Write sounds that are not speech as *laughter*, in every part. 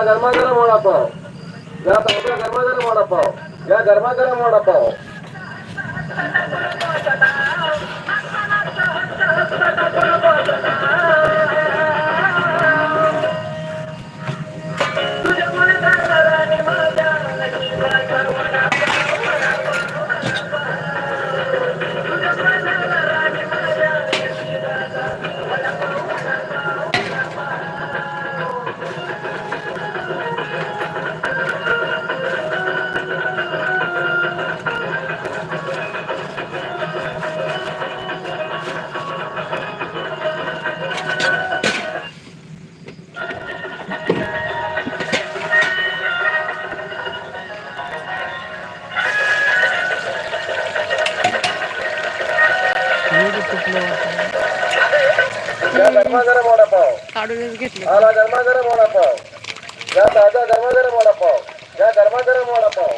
आला गरमागरम वडापाव या ताजा गरमागरम वडापाव या गरमागरम काढूनच घेतले आला गरमागरम वडापाव या ताजा गरमागरम वडापाव या गरमागरम वडापाव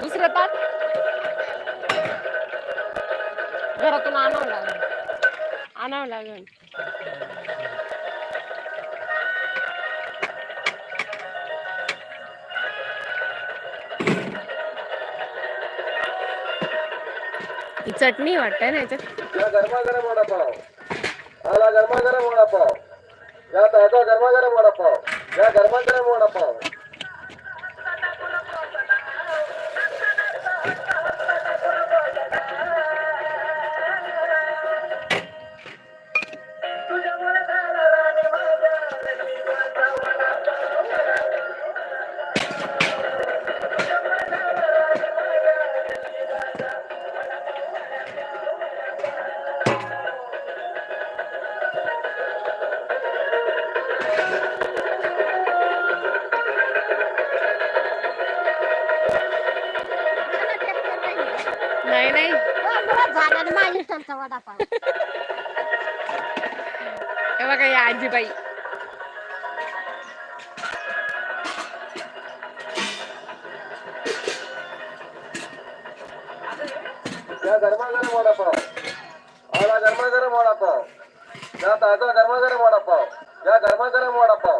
दुसरं ताट घरातून आणावं लागेल. आणावं लागेल. ही चटणी वाटतंय ना याच्यात? गरमा गरम वडापाव. आला गरमागरम वडापाव. या ताजा गरमागरम वडापाव. या गरमागरम वडापाव. झाला ना माझ्या इष्टांचा वडापाव हे बघा या आजीबाई या गरमागरम वडापाव आला गरमागरम वडापाव या ताजा गरमागरम वडापाव या गरमागरम वडापाव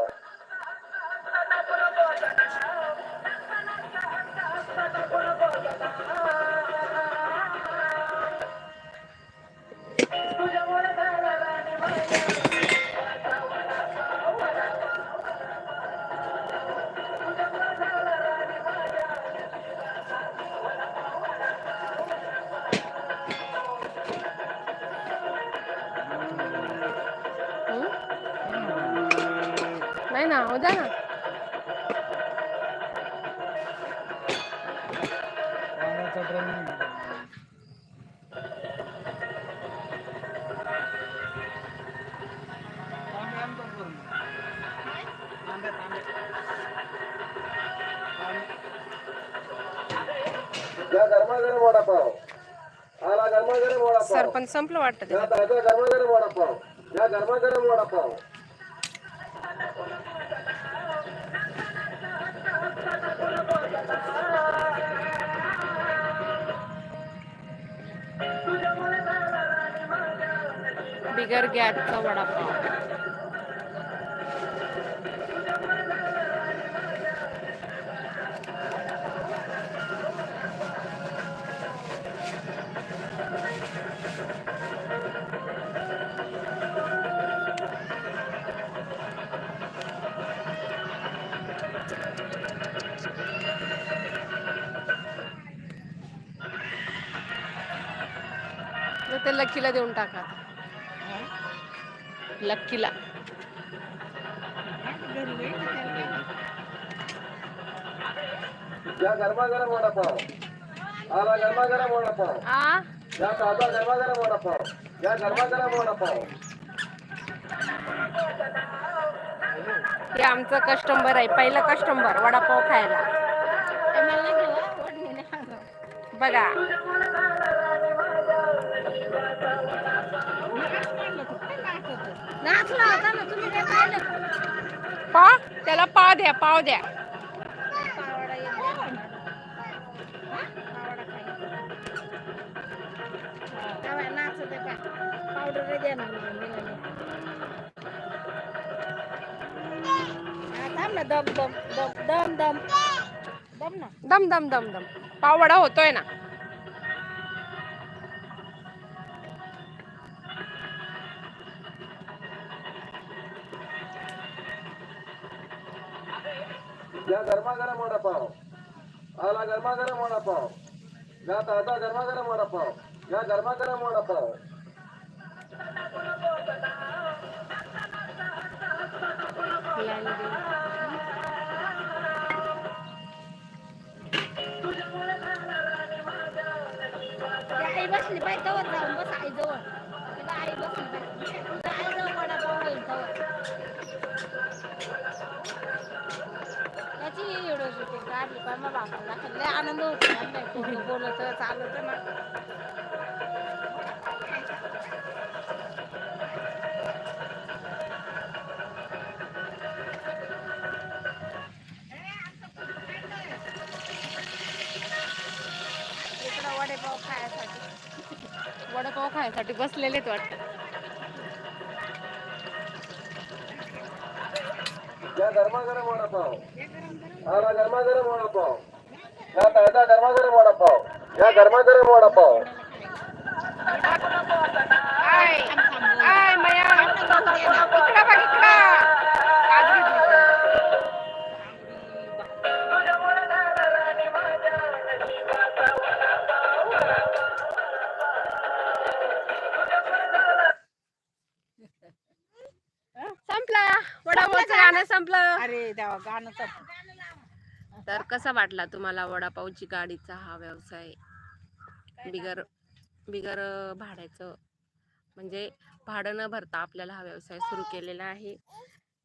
हो द्या ना. सरपंच संपलं वाटतं गरमागरम वडापाव. या गरमागरम वडापाव. बिगर गॅसचा वडापाव ते लकीला देऊन टाका. लक्कीला. या गरमागरम वडापाव. आला गरमागरम वडापाव. आ? या ताजा गरमागरम वडापाव. या गरमागरम वडापाव. हे आमचं कस्टमर आहे. पहिलं कस्टमर वडापाव खायला. बघा. नाचला होता ना तुम्ही काय पाहिलं? का? पाव त्याला पाव द्या पाव द्या. पावडा द्या? पावडा पा. पावडर दे ना दम दम दम दम दम. दम ना. दम दम दम दम. पाव वडा होतोय ना. या गरमागरम वडापाव आला गरमागरम वडापाव या ताजा गरमागरम वडापाव या गरमागरम वडापाव ती आई बसली पाहिजे तवर जाऊन बस. आई त्याची एवढं शूटिंग काढली पण मला दाखवलं लय आनंद होतो. ना लय पोरगं बोलत चालत ना. इकडं वडेपाव खायसाठी. वडापाव खायसाठी बसलेलेच वाटतं. गरमागरम वडापाव. आला गरमागरम वडापाव या ताजा गरमागरम वडापाव या गरमागरम वडापाव आय आय मया इकडं बघ इकडं आज घेतली. संपला. वडापावचं गाणं संपलं. अरे देवा गाणं तर कसा वाटला तुम्हाला वडापावची गाडीचा हा व्यवसाय? बिगर बिगर भाड्याचं. म्हणजे भाडं न भरता आपल्याला हा व्यवसाय सुरू केलेला आहे.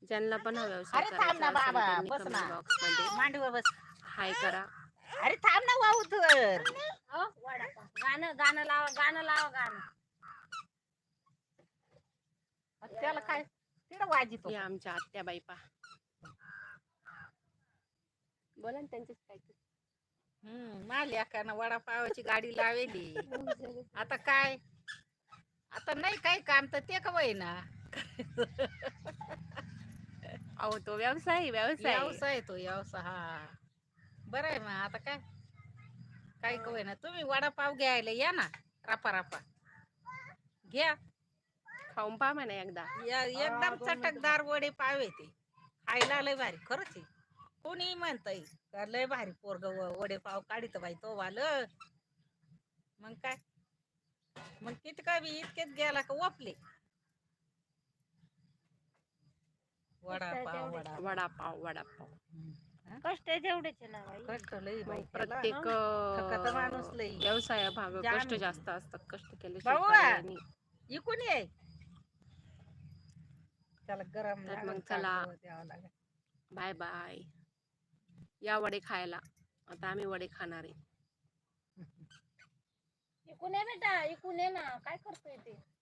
ज्यांना पण हा व्यवसाय अरे थांब ना करायचा असेल बाबा, त्यांनी बस कमेंट ना. बॉक्समध्ये मांडीवर बस. हाय करा. अरे थांब ना वाहू तर. गाणं गाणं लावा गाणं लावा गाणं. त्याला काय तिकडं वाजितो हे आमच्या आत्याबाई पा बोला ना त्यांचेच काय हम्म माली अकानं वडापावाची गाडी लावेली. आता काय? आता नाही काही काम तर ते का ना अहो तो व्यवसाय व्यवसाय. व्यवसाय तो व्यवसाय हा. बरं आहे ना आता काय? काय का ना तुम्ही वडापाव घ्यायला या ना रापा रापा. घ्या. खाऊन पहा म्हणा एकदा. या एकदम चटकदार वडे पाव आहे ते. खायला लय भारी खरंच आहे. कोणी म्हणतय? का लय भारी पोरग वडे पाव काढित बाई तो वाल. मग काय? मग किती काय बी इतकेच गेला का वापले वडापाव वडा वडापाव वडापाव. कष्ट तेवढेच ना कष्ट लय बाई मग प्रत्येक थकत माणूस लई. व्यवसाया भाग कष्ट. जास्त असतात. कष्ट केले भाऊ इकून ये. त्याला गरम मग चला. Bye bye. या वडे खायला. आता आम्ही वडे खाणार आहे. *laughs* इकून ये बेटा इकून ये ना. काय करतोय ते?